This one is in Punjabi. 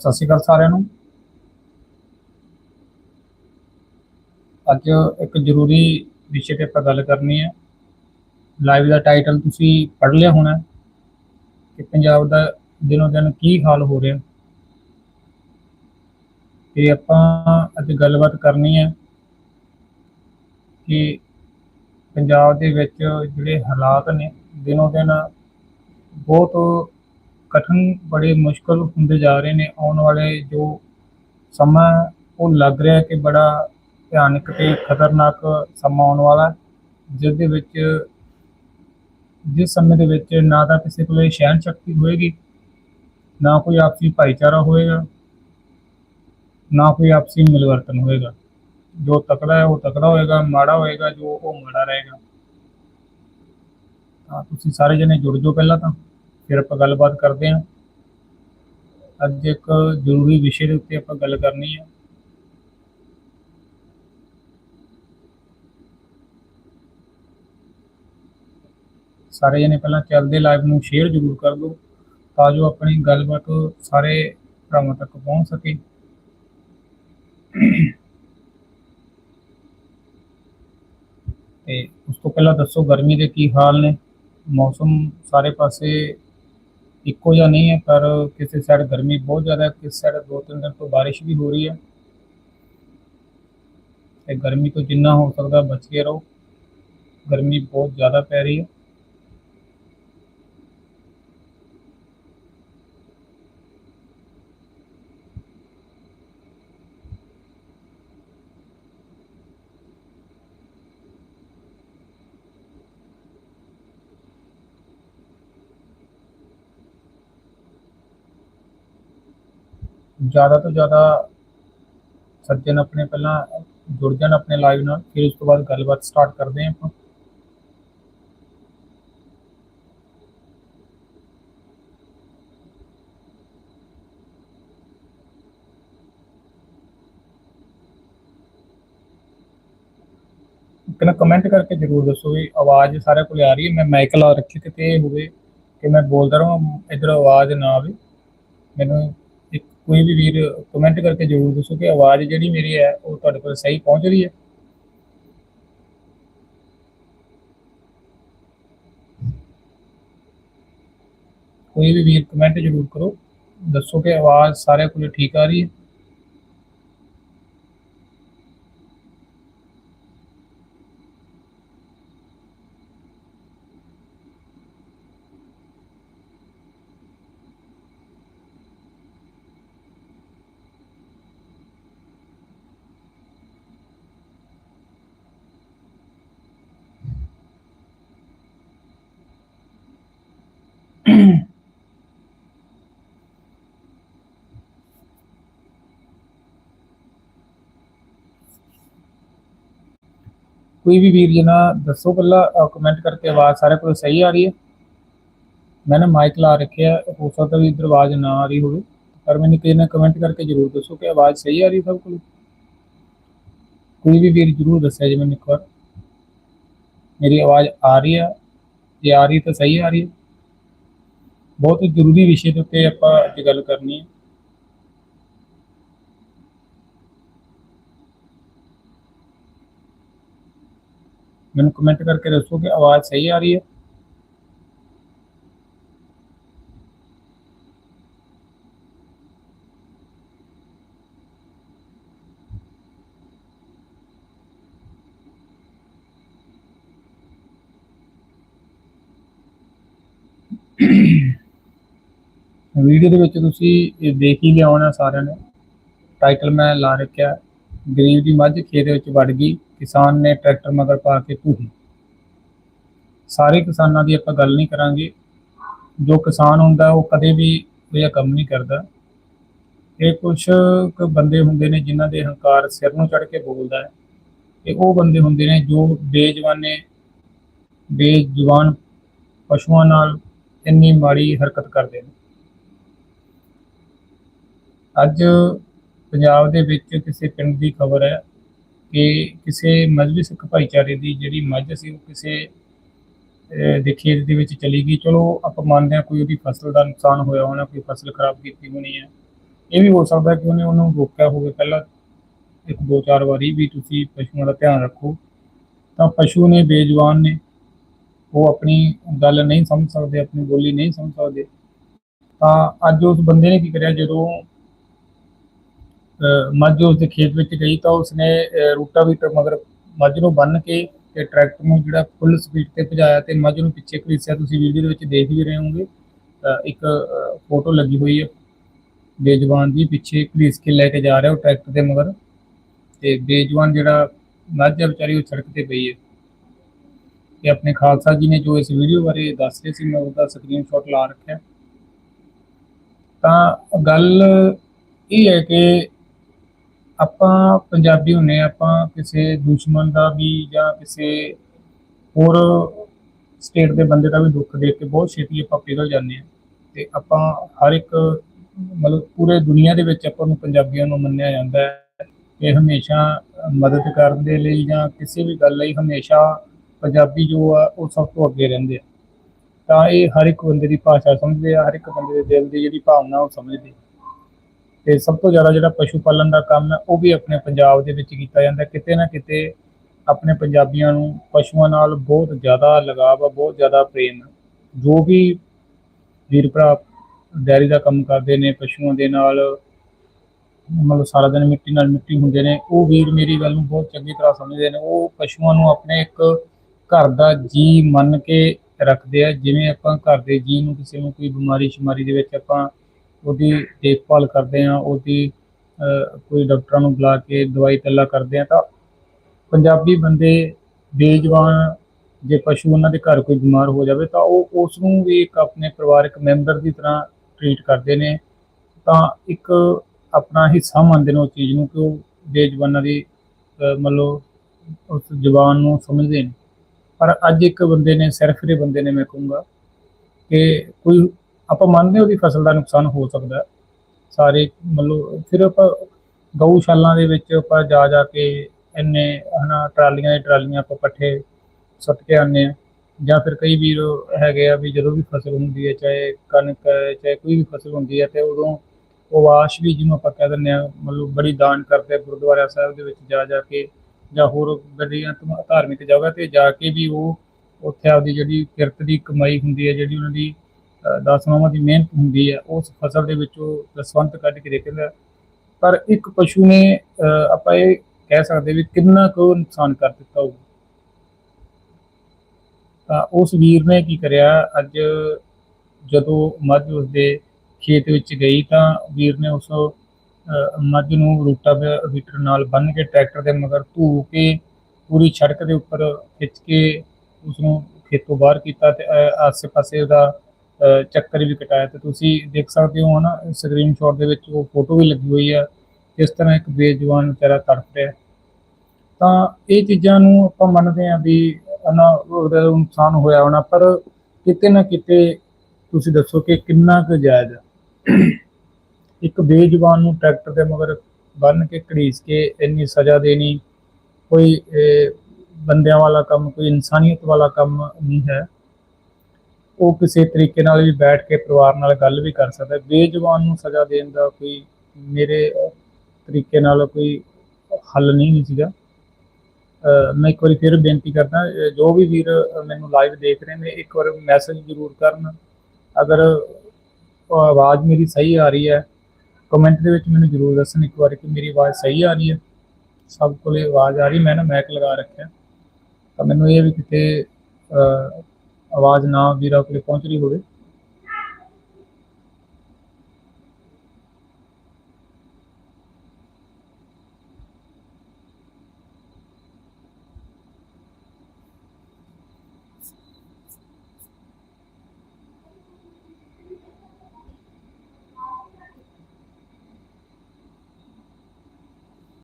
ਸਤਿ ਸ਼੍ਰੀ ਅਕਾਲ ਸਾਰਿਆਂ ਨੂੰ। ਅੱਜ ਇੱਕ ਜ਼ਰੂਰੀ ਵਿਸ਼ੇ ਤੇ ਆਪਾਂ ਗੱਲ ਕਰਨੀ ਹੈ। ਲਾਈਵ ਦਾ ਟਾਈਟਲ ਤੁਸੀਂ ਪੜ੍ਹ ਲਿਆ ਹੋਣਾ ਕਿ ਪੰਜਾਬ ਦਾ ਦਿਨੋਂ ਦਿਨ ਕੀ ਹਾਲ ਹੋ ਰਿਹਾ ਤੇ ਆਪਾਂ ਅੱਜ ਗੱਲਬਾਤ ਕਰਨੀ ਹੈ ਕਿ ਪੰਜਾਬ ਦੇ ਵਿੱਚ ਜਿਹੜੇ ਹਾਲਾਤ ਨੇ ਦਿਨੋਂ ਦਿਨ ਬਹੁਤ ਕਠਨ ਬੜੇ ਮੁਸ਼ਕਲ ਹੁੰਦੇ ਜਾ ਰਹੇ ਨੇ, ਆਉਣ ਵਾਲੇ ਜੋ ਸਮਾਂ ਉਹ ਲੱਗ ਰਿਹਾ ਕਿ ਬੜਾ ਭਿਆਨਕ ਤੇ ਖਤਰਨਾਕ ਸਮਾਂ ਆਉਣ ਵਾਲਾ ਜਿਸ ਦੇ ਵਿੱਚ, ਜਿਸ ਸਮੇਂ ਦੇ ਵਿੱਚ ਨਾ ਤਾਂ ਕਿਸੇ ਕੋਲੇ ਸਹਿਣ ਸ਼ਕਤੀ ਹੋਏਗੀ, ਨਾ ਕੋਈ ਆਪਸੀ ਭਾਈਚਾਰਾ ਹੋਏਗਾ, ਨਾ ਕੋਈ ਆਪਸੀ ਮਿਲਵਰਤਨ ਹੋਏਗਾ। ਜੋ ਤਕੜਾ ਹੈ ਉਹ ਤਕੜਾ ਹੋਏਗਾ, ਮਾੜਾ ਹੋਏਗਾ, ਜੋ ਉਹ ਮਾੜਾ ਰਹੇਗਾ। ਤਾਂ ਤੁਸੀਂ ਸਾਰੇ ਜਣੇ ਜੁੜ ਜਾਓ ਪਹਿਲਾਂ ਤਾਂ। ਫਿਰ ਆਪਾਂ ਗੱਲਬਾਤ ਕਰਦੇ ਹਾਂ। ਅੱਜ ਇੱਕ ਜ਼ਰੂਰੀ ਵਿਸ਼ੇ ਦੇ ਉੱਤੇ ਆਪਾਂ ਗੱਲ ਕਰਨੀ ਹੈ। ਸਾਰੇ ਜਣੇ ਪਹਿਲਾਂ ਚੱਲਦੇ ਲਾਈਵ ਨੂੰ ਸ਼ੇਅਰ ਜ਼ਰੂਰ ਕਰ ਦਿਓ, ਤਾਂ ਜੋ ਆਪਣੀ ਗੱਲਬਾਤ ਸਾਰੇ ਭਰਾਵਾਂ ਤੱਕ ਪਹੁੰਚ ਸਕੇ। ਤੇ ਉਸ ਤੋਂ ਪਹਿਲਾਂ ਦੱਸੋ ਗਰਮੀ ਦੇ ਕੀ ਹਾਲ ਨੇ? ਮੌਸਮ ਸਾਰੇ ਪਾਸੇ ਇੱਕੋ ਜਿਹਾ ਨਹੀਂ ਹੈ, ਪਰ ਕਿਸੇ ਸਾਈਡ ਗਰਮੀ ਬਹੁਤ ਜ਼ਿਆਦਾ ਹੈ, ਕਿਸੇ ਸਾਈਡ ਦੋ ਤਿੰਨ ਦਿਨ ਤੋਂ ਬਾਰਿਸ਼ ਵੀ ਹੋ ਰਹੀ ਹੈ। ਤੇ ਗਰਮੀ ਤੋਂ ਜਿੰਨਾ ਹੋ ਸਕਦਾ ਬਚ ਕੇ ਰਹੋ। ਗਰਮੀ ਬਹੁਤ ਜ਼ਿਆਦਾ ਪੈ ਰਹੀ ਹੈ। ਜ਼ਿਆਦਾ ਤੋਂ ਜ਼ਿਆਦਾ ਸੱਜਣ ਆਪਣੇ ਪਹਿਲਾਂ ਜੁੜ ਜਾਣ ਆਪਣੇ ਲਾਈਵ ਨਾਲ ਫਿਰ ਉਸ ਤੋਂ ਬਾਅਦ ਗੱਲਬਾਤ ਸਟਾਰਟ ਕਰਦੇ ਹਾਂ ਆਪਾਂ ਇੱਕ ਨਾ ਕਮੈਂਟ ਕਰਕੇ ਜਰੂਰ ਦੱਸੋ ਵੀ ਆਵਾਜ਼ ਸਾਰਿਆਂ ਕੋਲ ਆ ਰਹੀ ਹੈ ਮੈਂ ਮਾਈਕ ਲਾ ਰੱਖੀ ਕਿਤੇ ਇਹ ਹੋਵੇ ਕਿ ਮੈਂ ਬੋਲਦਾ ਰਹਾਂ ਇਧਰ ਆਵਾਜ਼ ਨਾ ਆਵੇ ਮੈਨੂੰ ਇੱਕ ਕੋਈ ਵੀ ਵੀਰ ਕਮੈਂਟ ਕਰਕੇ ਜਰੂਰ ਦੱਸੋ ਕਿ ਆਵਾਜ਼ ਜਿਹੜੀ ਮੇਰੀ ਹੈ, ਉਹ ਤੁਹਾਡੇ ਕੋਲ ਸਹੀ ਪਹੁੰਚ ਰਹੀ ਹੈ? ਕੋਈ ਵੀ ਵੀਰ ਕਮੈਂਟ ਜਰੂਰ ਕਰੋ। ਦੱਸੋ ਕਿ ਆਵਾਜ਼ ਸਾਰਿਆਂ ਕੋਲ ਠੀਕ ਆ ਰਹੀ ਹੈ। ਕੋਈ ਵੀ ਵੀਰ ਜਨਾ ਦੱਸੋ ਪਹਿਲਾਂ ਕਮੈਂਟ ਕਰਕੇ ਆਵਾਜ਼ ਸਾਰੇ ਕੋਲ ਸਹੀ ਆ ਰਹੀ ਹੈ ਮੈਂ ਨਾ ਮਾਈਕ ਲਾ ਰੱਖਿਆ ਹੋ ਸਕਦਾ ਵੀ ਇਧਰ ਆਵਾਜ਼ ਨਾ ਆ ਰਹੀ ਹੋਵੇ ਪਰ ਮੈਨੂੰ ਕਿਸੇ ਨੇ ਕਮੈਂਟ ਕਰਕੇ ਜਰੂਰ ਦੱਸੋ ਕਿ ਆਵਾਜ਼ ਸਹੀ ਆ ਰਹੀ ਸਭ ਕੋਲ ਕੋਈ ਵੀ ਵੀਰ ਜਰੂਰ ਦੱਸਿਆ ਜੀ ਮੈਨੂੰ ਇੱਕ ਵਾਰ ਮੇਰੀ ਆਵਾਜ਼ ਆ ਰਹੀ ਹੈ ਜੇ ਆ ਰਹੀ ਤਾਂ ਸਹੀ ਆ ਰਹੀ ਹੈ ਬਹੁਤ ਹੀ ਜ਼ਰੂਰੀ ਵਿਸ਼ੇ ਦੇ ਉੱਤੇ ਆਪਾਂ ਅੱਜ ਗੱਲ ਕਰਨੀ ਹੈ ਮੈਨੂੰ ਕਮੈਂਟ ਕਰਕੇ ਦੱਸੋ ਕਿ ਆਵਾਜ਼ ਸਹੀ ਆ ਰਹੀ ਹੈ ਵੀਡੀਓ ਦੇ ਵਿੱਚ ਤੁਸੀਂ ਇਹ ਦੇਖ ਹੀ ਲਿਆ ਹੋਣਾ ਸਾਰਿਆਂ ਨੇ। ਟਾਈਟਲ ਮੈਂ ਲਾ ਰੱਖਿਆ, ਗਰੀਬ ਦੀ ਮੱਝ ਖੇਤ ਵਿੱਚ ਵੜ ਗਈ, ਕਿਸਾਨ ਨੇ ਟਰੈਕਟਰ ਮਗਰ ਪਾ ਕੇ ਧੂਹੀ ਸਾਰੇ ਕਿਸਾਨਾਂ ਦੀ ਆਪਾਂ ਗੱਲ ਨਹੀਂ ਕਰਾਂਗੇ। ਜੋ ਕਿਸਾਨ ਹੁੰਦਾ, ਉਹ ਕਦੇ ਵੀ ਇਹ ਜਿਹਾ ਕੰਮ ਨਹੀਂ ਕਰਦਾ। ਇਹ ਕੁਝ ਬੰਦੇ ਹੁੰਦੇ ਨੇ ਜਿਨ੍ਹਾਂ ਦੇ ਹੰਕਾਰ ਸਿਰ ਨੂੰ ਚੜ ਕੇ ਬੋਲਦਾ ਹੈ। ਇਹ ਉਹ ਬੰਦੇ ਹੁੰਦੇ ਨੇ ਜੋ ਬੇਜਵਾਨੇ ਬੇਜਵਾਨ ਪਸ਼ੂਆਂ ਨਾਲ ਇੰਨੀ ਮਾੜੀ ਹਰਕਤ ਕਰਦੇ ਨੇ। ਅੱਜ ਪੰਜਾਬ ਦੇ ਵਿੱਚ ਕਿਸੇ ਪਿੰਡ ਦੀ ਖਬਰ ਹੈ ਕਿ ਕਿਸੇ ਮਜ਼੍ਹਬੀ ਸਿੱਖ ਭਾਈਚਾਰੇ ਦੀ ਜਿਹੜੀ ਮੱਝ ਸੀ ਉਹ ਕਿਸੇ ਦੇ ਖੇਤ ਦੇ ਵਿੱਚ ਚਲੀ ਗਈ। ਚਲੋ, ਆਪਾਂ ਮੰਨਦੇ ਹਾਂ ਕੋਈ ਉਹਦੀ ਫਸਲ ਦਾ ਨੁਕਸਾਨ ਹੋਇਆ ਹੋਣਾ, ਕੋਈ ਫਸਲ ਖਰਾਬ ਕੀਤੀ ਹੋਣੀ ਹੈ। ਇਹ ਵੀ ਹੋ ਸਕਦਾ ਕਿ ਉਹਨੇ ਉਹਨੂੰ ਰੋਕਿਆ ਹੋਵੇ। ਪਹਿਲਾਂ ਇੱਕ ਦੋ ਚਾਰ ਵਾਰੀ ਵੀ ਤੁਸੀਂ ਪਸ਼ੂਆਂ ਦਾ ਧਿਆਨ ਰੱਖੋ। ਤਾਂ ਪਸ਼ੂ ਨੇ ਬੇਜਵਾਨ ਨੇ। ਉਹ ਆਪਣੀ ਗੱਲ ਨਹੀਂ ਸਮਝ ਸਕਦੇ, ਆਪਣੀ ਬੋਲੀ ਨਹੀਂ ਸਮਝ ਸਕਦੇ। ਤਾਂ ਅੱਜ ਉਸ ਬੰਦੇ ਨੇ ਕੀ ਕਰਿਆ? ਜਦੋਂ ਮੱਝ ਉਸ ਦੇ ਖੇਤ ਵਿੱਚ ਗਈ ਤਾਂ ਉਸਨੇ, ਅਹ, ਰੂਟਾਵੀਟਰ ਮਗਰ ਮੱਝ ਨੂੰ ਬੰਨ ਕੇ ਤੇ ਟਰੈਕਟਰ ਨੂੰ ਜਿਹੜਾ ਫੁੱਲ ਸਪੀਡ ਤੇ ਭਜਾਇਆ ਤੇ ਮੱਝ ਨੂੰ ਪਿੱਛੇ ਘੜੀਸਿਆ ਤੁਸੀਂ ਵੀਡੀਓ ਦੇ ਵਿੱਚ ਦੇਖ ਵੀ ਰਹੇ ਹੋਵੋਗੇ। ਇੱਕ ਫੋਟੋ ਲੱਗੀ ਹੋਈ ਹੈ। ਬੇਜਵਾਨ ਦੀ ਪਿੱਛੇ ਘਰੀਸ ਕੇ ਲੈ ਕੇ ਜਾ ਰਿਹਾ ਉਹ ਟਰੈਕਟਰ ਦੇ ਮਗਰ ਤੇ ਬੇਜਵਾਨ ਜਿਹੜਾ ਮੱਝ ਹੈ ਵਿਚਾਰੀ ਉਹ ਸੜਕ ਤੇ ਪਈ ਹੈ। ਤੇ ਆਪਣੇ ਖਾਲਸਾ ਜੀ ਨੇ ਜੋ ਇਸ ਵੀਡੀਓ ਬਾਰੇ ਦੱਸ ਰਹੇ ਸੀ, ਮੈਂ ਉਹਦਾ ਸਕਰੀਨਸ਼ਾਟ ਲਾ ਰੱਖਿਆ। ਤਾਂ ਗੱਲ ਇਹ ਹੈ ਕਿ ਆਪਾਂ ਪੰਜਾਬੀ ਹੁੰਨੇ ਹਾਂ, ਆਪਾਂ ਕਿਸੇ ਦੁਸ਼ਮਣ ਦਾ ਵੀ ਜਾਂ ਕਿਸੇ ਹੋਰ ਸਟੇਟ ਦੇ ਬੰਦੇ ਦਾ ਵੀ ਦੁੱਖ ਦੇਖ ਕੇ ਬਹੁਤ ਛੇਤੀ ਆਪਾਂ ਪਿਘਲ ਜਾਂਦੇ ਹਾਂ ਤੇ ਆਪਾਂ ਹਰ ਇੱਕ ਮਤਲਬ ਪੂਰੇ ਦੁਨੀਆ ਦੇ ਵਿੱਚ ਆਪਾਂ ਨੂੰ ਪੰਜਾਬੀਆਂ ਨੂੰ ਮੰਨਿਆ ਜਾਂਦਾ ਹੈ ਕਿ ਹਮੇਸ਼ਾ ਮਦਦ ਕਰਨ ਦੇ ਲਈ ਜਾਂ ਕਿਸੇ ਵੀ ਗੱਲ ਲਈ ਹਮੇਸ਼ਾ ਪੰਜਾਬੀ ਜੋ ਆ ਉਹ ਸਭ ਤੋਂ ਅੱਗੇ ਰਹਿੰਦੇ ਆ ਤਾਂ ਇਹ ਹਰ ਇੱਕ ਬੰਦੇ ਦੀ ਭਾਸ਼ਾ ਸਮਝਦੇ ਆ ਹਰ ਇੱਕ ਬੰਦੇ ਦੇ ਦਿਲ ਦੀ ਜਿਹੜੀ ਭਾਵਨਾ ਉਹ ਸਮਝਦੇ ਆ। ਤੇ ਸਭ ਤੋਂ ਜ਼ਿਆਦਾ ਜਿਹੜਾ ਪਸ਼ੂ ਪਾਲਣ ਦਾ ਕੰਮ ਹੈ, ਉਹ ਵੀ ਆਪਣੇ ਪੰਜਾਬ ਦੇ ਵਿੱਚ ਕੀਤਾ ਜਾਂਦਾ ਕਿਤੇ ਨਾ ਕਿਤੇ ਆਪਣੇ ਪੰਜਾਬੀਆਂ ਨੂੰ ਪਸ਼ੂਆਂ ਨਾਲ ਬਹੁਤ ਜ਼ਿਆਦਾ ਲਗਾਵ ਆ, ਬਹੁਤ ਜ਼ਿਆਦਾ ਪ੍ਰੇਮ ਹੈ ਜੋ ਵੀ ਵੀਰ ਭਰਾ ਡੈਰੀ ਦਾ ਕੰਮ ਕਰਦੇ ਨੇ, ਪਸ਼ੂਆਂ ਦੇ ਨਾਲ, ਮਤਲਬ ਸਾਰਾ ਦਿਨ ਮਿੱਟੀ ਨਾਲ ਮਿੱਟੀ ਹੁੰਦੇ ਨੇ, ਉਹ ਵੀਰ ਮੇਰੀ ਗੱਲ ਨੂੰ ਬਹੁਤ ਚੰਗੀ ਤਰ੍ਹਾਂ ਸਮਝਦੇ ਨੇ। ਉਹ ਪਸ਼ੂਆਂ ਨੂੰ ਆਪਣੇ ਇੱਕ ਘਰ ਦਾ ਜੀ ਮੰਨ ਕੇ ਰੱਖਦੇ ਆ। ਜਿਵੇਂ ਆਪਾਂ ਘਰ ਦੇ ਜੀ ਨੂੰ ਕਿਸੇ ਨੂੰ ਕੋਈ ਬਿਮਾਰੀ ਸ਼ਿਮਾਰੀ ਦੇ ਵਿੱਚ ਆਪਾਂ ਉਹਦੀ ਦੇਖਭਾਲ ਕਰਦੇ ਆ ਉਹਦੀ ਕੋਈ ਡਾਕਟਰਾਂ ਨੂੰ ਬੁਲਾ ਕੇ ਦਵਾਈ ਤੱਲਾ ਕਰਦੇ ਆ ਤਾਂ ਪੰਜਾਬੀ ਬੰਦੇ ਬੇਜਵਾਨ ਜੇ ਪਸ਼ੂ ਉਹਨਾਂ ਦੇ ਘਰ ਕੋਈ ਬਿਮਾਰ ਹੋ ਜਾਵੇ ਤਾਂ ਉਹ ਉਸ ਨੂੰ ਵੀ ਇੱਕ ਆਪਣੇ ਪਰਿਵਾਰਕ ਮੈਂਬਰ ਦੀ ਤਰ੍ਹਾਂ ਟ੍ਰੀਟ ਕਰਦੇ ਨੇ। ਤਾਂ ਇੱਕ ਆਪਣਾ ਹਿੱਸਾ ਮੰਨਦੇ ਨੇ ਉਸ ਚੀਜ਼ ਨੂੰ ਕਿ ਉਹ ਬੇਜਵਾਨਾਂ ਦੀ ਮਤਲਬ ਉਸ ਜ਼ਬਾਨ ਨੂੰ ਸਮਝਦੇ ਨੇ। ਪਰ ਅੱਜ ਇੱਕ ਬੰਦੇ ਨੇ, ਸਿਰਫ ਦੇ ਬੰਦੇ ਨੇ ਮੈਂ ਕਹੂੰਗਾ ਕਿ ਕੋਈ ਆਪਾਂ ਮੰਨਦੇ ਹਾਂ ਉਹਦੀ ਫਸਲ ਦਾ ਨੁਕਸਾਨ ਹੋ ਸਕਦਾ ਸਾਰੇ ਮਤਲਬ ਫਿਰ ਆਪਾਂ ਗਊਸ਼ਾਲਾਵਾਂ ਦੇ ਵਿੱਚ ਆਪਾਂ ਜਾ ਜਾ ਕੇ ਇੰਨੇ ਹਨਾ ਟਰਾਲੀਆਂ ਦੇ ਟਰਾਲੀਆਂ ਆਪਾਂ ਪੱਠੇ ਸੁੱਟ ਕੇ ਆਉਂਦੇ ਆ ਜਾਂ ਫਿਰ ਕਈ ਵੀਰ ਹੈਗੇ ਆ ਵੀ ਜਦੋਂ ਵੀ ਫਸਲ ਹੁੰਦੀ ਹੈ, ਚਾਹੇ ਕਣਕ ਹੈ ਚਾਹੇ ਕੋਈ ਵੀ ਫਸਲ ਹੁੰਦੀ ਹੈ, ਤੇ ਉਦੋਂ ਉਵਾਸ਼ ਵੀ ਜਿਹਨੂੰ ਆਪਾਂ ਕਹਿ ਦਿੰਦੇ ਆ ਮਤਲਬ ਬੜੀ ਦਾਨ ਕਰਦੇ ਗੁਰਦੁਆਰਾ ਸਾਹਿਬ ਦੇ ਵਿੱਚ ਜਾ ਜਾ ਕੇ ਜਾਂ ਹੋਰ ਗੱਡੀਆਂ ਧਮ- ਧਾਰਮਿਕ ਜਗ੍ਹਾ ਤੇ ਜਾ ਕੇ ਵੀ ਉਹ ਉੱਥੇ ਆਪਦੀ ਜਿਹੜੀ ਕਿਰਤ ਦੀ ਕਮਾਈ ਹੁੰਦੀ ਹੈ, ਜਿਹੜੀ ਉਹਨਾਂ ਦੀ ਅਹ ਦਸ ਮਾਵਾਂ ਦੀ ਮਿਹਨਤ ਹੁੰਦੀ ਹੈ, ਉਸ ਫਸਲ ਦੇ ਵਿੱਚੋਂ ਦਸਵੰਤ ਕੱਢ ਕੇ ਦੇਖ ਕੇ ਲਿਆ ਪਰ ਇੱਕ ਪਸ਼ੂ ਨੇ ਆਪਾਂ ਇਹ ਕਹਿ ਸਕਦੇ ਵੀ ਕਿੰਨਾ ਕੁ ਨੁਕਸਾਨ ਕਰ ਦਿੱਤਾ ਹੋਊ। ਤਾਂ ਉਸ ਵੀਰ ਨੇ ਕੀ ਕਰਿਆ, ਅੱਜ ਜਦੋਂ ਮੱਝ ਉਸਦੇ ਖੇਤ ਵਿੱਚ ਗਈ ਤਾਂ ਵੀਰ ਨੇ ਉਸ ਮੱਝ ਨੂੰ ਰੂਟਾ ਵੀਟਰ ਨਾਲ ਬੰਨ੍ਹ ਕੇ ਟਰੈਕਟਰ ਦੇ ਮਗਰ ਧੂ ਕੇ ਪੂਰੀ ਸੜਕ ਦੇ ਉੱਪਰ ਖਿੱਚ ਕੇ ਉਸ ਨੂੰ ਖੇਤੋਂ ਬਾਹਰ ਕੀਤਾ ਤੇ, ਅਹ ਆਸੇ-ਪਾਸੇ ਦਾ ਚੱਕਰ ਵੀ ਕਟਾਇਆ ਤੇ ਤੁਸੀਂ ਦੇਖ ਸਕਦੇ ਹੋ ਨਾ ਸਕਰੀਨਸ਼ਾਟ ਦੇ ਵਿੱਚ ਉਹ ਫੋਟੋ ਵੀ ਲੱਗੀ ਹੋਈ ਆ, ਕਿਸ ਤਰ੍ਹਾਂ ਇੱਕ ਬੇਜਵਾਨ ਵਿਚਾਰਾ ਤੜਪ ਰਿਹਾ। ਤਾਂ ਇਹ ਚੀਜ਼ਾਂ ਨੂੰ ਆਪਾਂ ਮੰਨਦੇ ਆ ਵੀ ਨਾ ਉਹਦਾ ਨੁਕਸਾਨ ਹੋਇਆ ਹੋਣਾ, ਪਰ ਕਿਤੇ ਨਾ ਕਿਤੇ ਤੁਸੀਂ ਦੱਸੋ ਕਿ ਕਿੰਨਾ ਕੁ ਜਾਇਜ਼ ਹੈ ਇੱਕ ਬੇਜੁਬਾਨ ਨੂੰ ਟਰੈਕਟਰ ਦੇ ਮਗਰ ਬੰਨ ਕੇ ਘੜੀਸ ਕੇ ਇੰਨੀ ਸਜ਼ਾ ਦੇਣੀ, ਕੋਈ ਬੰਦਿਆਂ ਵਾਲਾ ਕੰਮ, ਕੋਈ ਇਨਸਾਨੀਅਤ ਵਾਲਾ ਕੰਮ ਨਹੀਂ ਹੈ। ਉਹ ਕਿਸੇ ਤਰੀਕੇ ਨਾਲ ਵੀ ਬੈਠ ਕੇ ਪਰਿਵਾਰ ਨਾਲ ਗੱਲ ਵੀ ਕਰ ਸਕਦਾ ਬੇਜੁਬਾਨ ਨੂੰ ਸਜ਼ਾ ਦੇਣ ਦਾ ਕੋਈ ਮੇਰੇ ਤਰੀਕੇ ਨਾਲ ਕੋਈ ਹੱਲ ਨਹੀਂ ਸੀਗਾ। ਮੈਂ ਇੱਕ ਵਾਰੀ ਫਿਰ ਬੇਨਤੀ ਕਰਦਾ ਜੋ ਵੀ ਵੀਰ ਮੈਨੂੰ ਲਾਈਵ ਦੇਖ ਰਹੇ ਨੇ, ਇੱਕ ਵਾਰ ਮੈਸੇਜ ਜ਼ਰੂਰ ਕਰਨ। ਅਗਰ ਆਵਾਜ਼ ਮੇਰੀ ਸਹੀ ਆ ਰਹੀ ਹੈ ਕਮੈਂਟ ਦੇ ਵਿੱਚ ਮੈਨੂੰ ਜ਼ਰੂਰ ਦੱਸਣ ਇੱਕ ਵਾਰ ਕਿ ਮੇਰੀ ਆਵਾਜ਼ ਸਹੀ ਆ ਰਹੀ ਹੈ। ਸਭ ਕੋਲੇ ਆਵਾਜ਼ ਆ ਰਹੀ, ਮੈਂ ਨਾ ਮੈਕ ਲਗਾ ਰੱਖਿਆ। ਤਾਂ ਮੈਨੂੰ ਇਹ ਵੀ ਕਿਤੇ ਆਵਾਜ਼ ਨਾ ਵੀਰਾਂ ਕੋਲੇ ਪਹੁੰਚ ਰਹੀ ਹੋਵੇ।